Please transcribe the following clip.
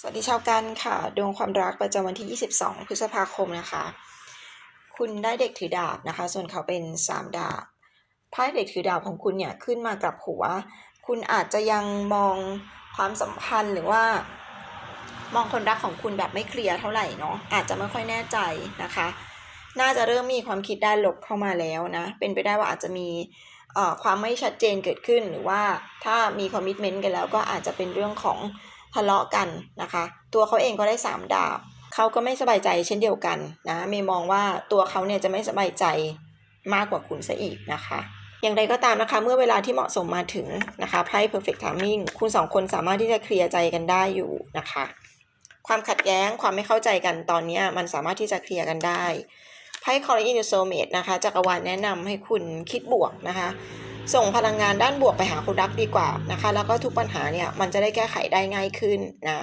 สวัสดีชาวกันค่ะ ดวงความรักประจำวันที่ 22 พฤษภาคมนะคะ คุณได้เด็กถือดาบนะคะ ส่วนเขาเป็น 3 ดาบไพ่เด็กถือดาบของคุณเนี่ยขึ้นมากับหัว คุณอาจจะยังมองความสัมพันธ์หรือว่า มองคนรักของคุณแบบไม่เคลียร์เท่าไหร่เนาะอาจจะไม่ค่อยแน่ใจนะคะ น่าจะเริ่มมีความคิดด้านลบเข้ามาแล้วนะ เป็นไปได้ว่าอาจจะมีเอ่อความไม่ชัดเจนเกิดขึ้นหรือว่าถ้ามีคอมมิชเมนต์กันแล้วก็อาจจะเป็นเรื่องของ ทะเลาะกันนะคะ ตัวเขาเองก็ได้สามดาบเขาก็ไม่สบายใจเช่นเดียวกันนะเมย์มองว่าตัวเขาเนี่ยจะไม่สบายใจมากกว่าคุณซะอีกนะคะอย่างไรก็ตามนะคะเมื่อเวลาที่เหมาะสมมาถึงนะคะไพ่ perfect timing คุณสองคนสามารถที่จะเคลียร์ใจกันได้อยู่นะคะ ความขัดแย้งความไม่เข้าใจกันตอนนี้มันสามารถที่จะเคลียร์กันได้ไพ่ c o l l in your soulmate นะคะจักรวาลแนะนำให้คุณคิดบวกนะคะ ส่งพลังงานด้านบวกไปหาคนรักดีกว่านะคะ แล้วก็ทุกปัญหาเนี่ยมันจะได้แก้ไขได้ง่ายขึ้นนะ